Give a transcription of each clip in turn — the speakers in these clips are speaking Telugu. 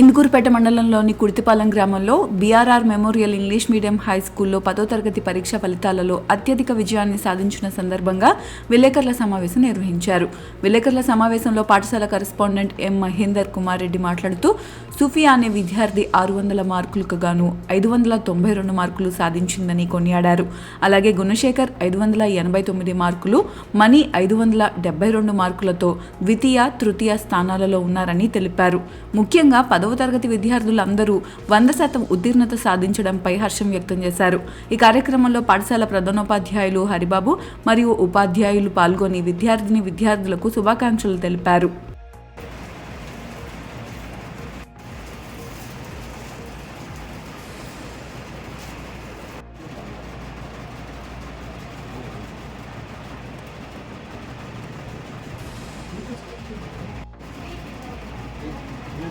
ఇందుకూరుపేట మండలంలోని కుర్తిపాలెం గ్రామంలో BRR memorial English medium high స్కూల్లో పదో తరగతి పరీక్ష ఫలితాలలో అత్యధిక విజయాన్ని సాధించిన సందర్భంగా విలేకరుల సమావేశం నిర్వహించారు. విలేకరుల సమావేశంలో పాఠశాల కరెస్పాండెంట్ ఎం మహేందర్ కుమార్ రెడ్డి మాట్లాడుతూ సుఫియా అనే విద్యార్థి ఆరు వందల మార్కులకు గాను ఐదు వందల తొంభై రెండు మార్కులు సాధించిందని కొనియాడారు. అలాగే గుణశేఖర్ ఐదు వందల ఎనభై తొమ్మిది మార్కులు మణి ఐదు వందల డెబ్బై రెండు మార్కులతో ద్వితీయ తృతీయ స్థానాలలో ఉన్నారని తెలిపారు. ముఖ్యంగా పదవ తరగతి విద్యార్థులందరూ వంద శాతం ఉత్తీర్ణత సాధించడంపై హర్షం వ్యక్తం చేశారు. ఈ కార్యక్రమంలో పాఠశాల ప్రధానోపాధ్యాయులు హరిబాబు మరియు ఉపాధ్యాయులు పాల్గొని విద్యార్థిని విద్యార్థులకు శుభాకాంక్షలు తెలిపారు.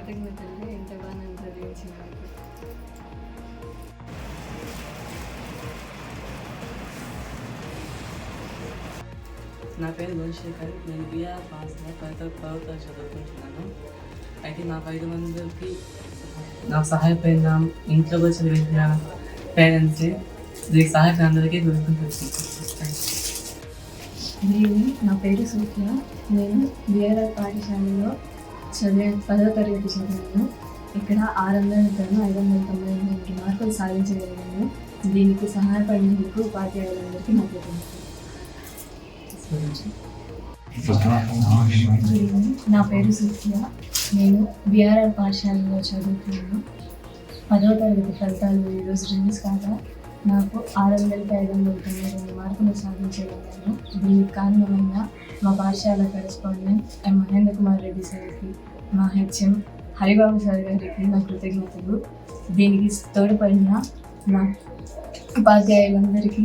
కృతజ్ఞతలు ఎంత బాగా చదివించినందుకు నా పేరు గుణశేఖర్ నేను బీఆర్ పాస్ పదో పదవ చదువుకుంటున్నాను. అయితే నాకు ఐదు మందికి నాకు సహాయపడిన ఇంట్లోకి వచ్చిన విద్య పేరెంట్స్ దీనికి సహాయపడిన అందరికీ గుర్తుంటుంది నేను నా పేరు సూర్య. నేను బీఆర్ఆర్ పాఠశాలలో చదివే పదో తరగతి చదివాను. ఇక్కడ ఆరు వందల తను ఐదు వందల తొంభై ఎనిమిది మార్కులు సాధించగలిగాను. దీనికి సహాయపడినందుకు ఉపాధ్యాయులందరికీ నా కృతజ్ఞతలు. నా పేరు సుఖ్య నేను బీఆర్ఆర్ పాఠశాలలో చదువుతున్నాను. పదవ తరగతి ఫలితాలు ఈరోజు రిలీజ్ కాగా నాకు ఆరు వందలకి ఐదు వందల తొంభై రెండు మార్కులు సాధించగలిగాను. దీనికి కారణమైన మా పాఠశాల కరెస్పాండెంట్ ఎం మహేంద్ర కుమార్ రెడ్డి సార్కి మా హెచ్ఎం హరిబాబు సార్ గారికి నా కృతజ్ఞతలు. దీనికి తోడ్పడిన నా ఉపాధ్యాయులందరికీ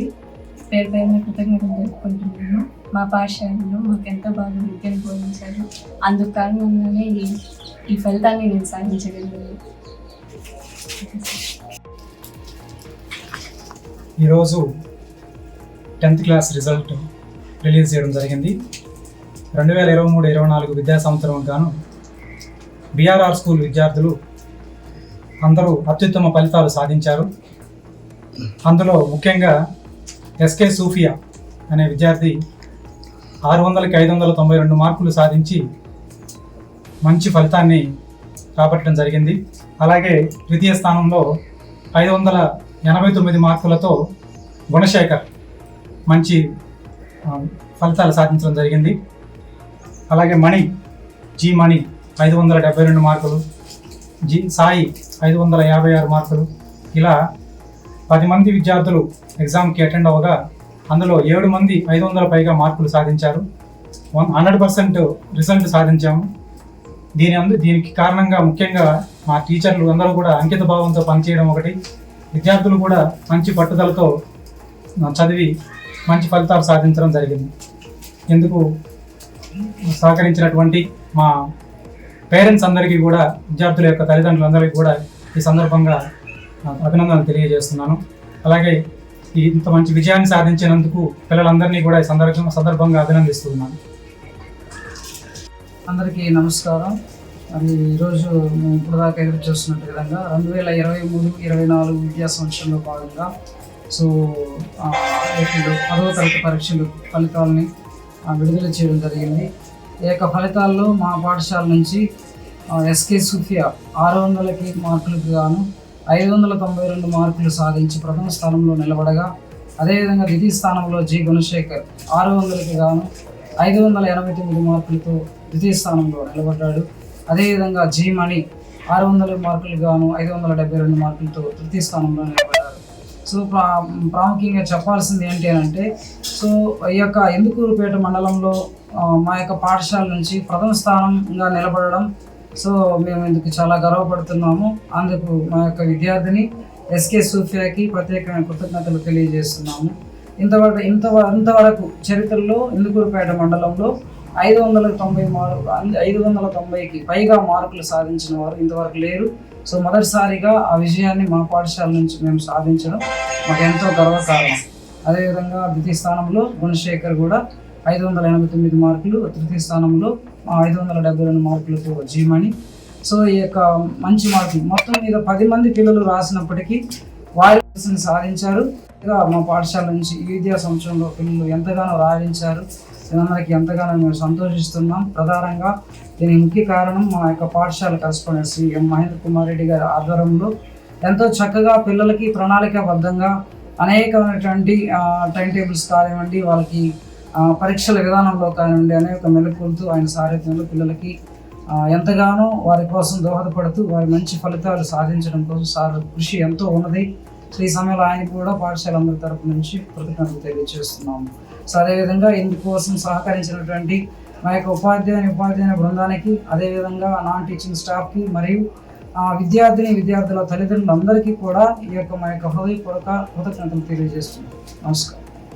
పేరు పేరున కృతజ్ఞతలు జరుపుకుంటున్నాను మా పాఠశాలలో మాకు ఎంతో బాగా విద్యను బోధించారు. అందుకు కారణంగానే ఈ ఈ ఫలితాన్ని నేను సాధించగలిగాను. ఈరోజు టెన్త్ క్లాస్ రిజల్ట్ రిలీజ్ చేయడం జరిగింది. రెండు వేల ఇరవై మూడు ఇరవై నాలుగు విద్యా సంవత్సరం గాను బీఆర్ఆర్ స్కూల్ విద్యార్థులు అందరూ అత్యుత్తమ ఫలితాలు సాధించారు. అందులో ముఖ్యంగా ఎస్కే సూఫియా అనే విద్యార్థి ఆరు వందలకి ఐదు వందల తొంభై రెండు మార్కులు సాధించి మంచి ఫలితాన్ని రాబట్టడం జరిగింది. అలాగే ద్వితీయ స్థానంలో ఐదు వందల ఎనభై తొమ్మిది మార్కులతో గుణశేఖర్ మంచి ఫలితాలు సాధించడం జరిగింది. అలాగే మణి జీ మణి ఐదు వందల డెబ్బై రెండు మార్కులు జి సాయి ఐదు వందల యాభై ఆరు మార్కులు. ఇలా పది మంది విద్యార్థులు ఎగ్జామ్కి అటెండ్ అవ్వగా అందులో ఏడు మంది ఐదు వందల పైగా మార్కులు సాధించారు. వన్ హండ్రెడ్ పర్సెంట్ రిజల్ట్ సాధించాము. దీని అందు దీనికి కారణంగా ముఖ్యంగా మా టీచర్లు అందరూ కూడా అంకిత భావంతో పనిచేయడం ఒకటి. విద్యార్థులు కూడా మంచి పట్టుదలతో చదివి మంచి ఫలితాలు సాధించడం జరిగింది. ఎందుకు? సహకరించినటువంటి మా పేరెంట్స్ అందరికీ కూడా విద్యార్థుల యొక్క తల్లిదండ్రులందరికీ కూడా ఈ సందర్భంగా అభినందనలు తెలియజేస్తున్నాను. అలాగే ఈ ఇంత మంచి విజయాన్ని సాధించినందుకు పిల్లలందరినీ కూడా ఈ సందర్భం సందర్భంగా అభినందిస్తున్నాను. అందరికీ నమస్కారం. అది ఈరోజు మేము ఇప్పుడు దాకా ఎదురు చూస్తున్నట్టు విధంగా రెండు వేల ఇరవై మూడు ఇరవై నాలుగు విద్యా సంవత్సరంలో భాగంగా సో ఏప్రిల్ పదవ తరగతి పరీక్షలు ఫలితాలని విడుదల చేయడం జరిగింది. ఈ యొక్క ఫలితాల్లో మా పాఠశాల నుంచి ఎస్కే సుఫియా ఆరు వందలకి మార్కులకు గాను ఐదు వందల తొంభై రెండు మార్కులు సాధించి ప్రథమ స్థానంలో నిలబడగా అదేవిధంగా ద్వితీయ స్థానంలో జి గుణశేఖర్ ఆరు వందలకి గాను ఐదు వందల ఎనభై తొమ్మిది మార్కులతో ద్వితీయ స్థానంలో నిలబడ్డాడు. అదేవిధంగా జీ మణి ఆరు వందల మార్కులు గాను ఐదు వందల డెబ్బై రెండు మార్కులతో తృతీయ స్థానంలో నిలబడ్డాడు. సో ప్రా ప్రాముఖ్యంగా చెప్పాల్సింది ఏంటి అని అంటే సో ఈ యొక్క ఎందుకూరుపేట మండలంలో మా యొక్క పాఠశాల నుంచి ప్రథమ స్థానంగా నిలబడడం సో మేము ఇందుకు చాలా గర్వపడుతున్నాము. అందుకు మా యొక్క విద్యార్థిని ఎస్కే సూఫియాకి ప్రత్యేకమైన కృతజ్ఞతలు తెలియజేస్తున్నాము. ఇంతవరకు ఇంత ఇంతవరకు చరిత్రలో ఇందుకూరుపేట మండలంలో ఐదు వందల తొంభై మార్కు ఐదు వందల తొంభైకి పైగా మార్కులు సాధించిన వారు ఇంతవరకు లేరు. సో మొదటిసారిగా ఆ విజయాన్ని మా పాఠశాల నుంచి మేము సాధించడం మాకు ఎంతో గర్వకారణం. అదేవిధంగా ద్వితీయ స్థానంలో గుణశేఖర్ కూడా ఐదు వందల ఎనభై తొమ్మిది మార్కులు తృతీయ స్థానంలో ఐదు వందల డెబ్బై రెండు మార్కులతో జీమని సో ఈ యొక్క మంచి మార్కులు. మొత్తం మీద పది మంది పిల్లలు రాసినప్పటికీ వారి సాధించారు. ఇలా మా పాఠశాల నుంచి ఈ విద్యా సంవత్సరంలో పిల్లలు ఎంతగానో రాణించారు. అందరికీ ఎంతగానో మేము సంతోషిస్తున్నాం. ప్రధానంగా దీనికి ముఖ్య కారణం మా యొక్క పాఠశాల కరెస్పాండెంట్ శ్రీ ఎం మహేంద్ర కుమార్ రెడ్డి గారి ఆధ్వర్యంలో ఎంతో చక్కగా పిల్లలకి ప్రణాళికాబద్ధంగా అనేకమైనటువంటి టైం టేబుల్స్ కానివ్వండి వాళ్ళకి పరీక్షల విధానంలో కానివ్వండి అనేక మెలకులతో ఆయన సారథ్యంలో పిల్లలకి ఎంతగానో వారి కోసం దోహదపడుతూ వారి మంచి ఫలితాలు సాధించడం కోసం సార్ కృషి ఎంతో ఉన్నది. సో ఈ సమయంలో ఆయన కూడా పాఠశాల అందరి తరపు నుంచి కృతజ్ఞతలు తెలియజేస్తున్నాము. సో అదేవిధంగా ఇందుకోసం సహకరించినటువంటి మా యొక్క ఉపాధ్యాయుని ఉపాధ్యాయుని బృందానికి అదేవిధంగా నాన్ టీచింగ్ స్టాఫ్కి మరియు ఆ, విద్యార్థిని విద్యార్థుల తల్లిదండ్రులందరికీ కూడా ఈ యొక్క మా యొక్క హృదయపూర్వక కృతజ్ఞతలు తెలియజేస్తున్నాం. నమస్కారం.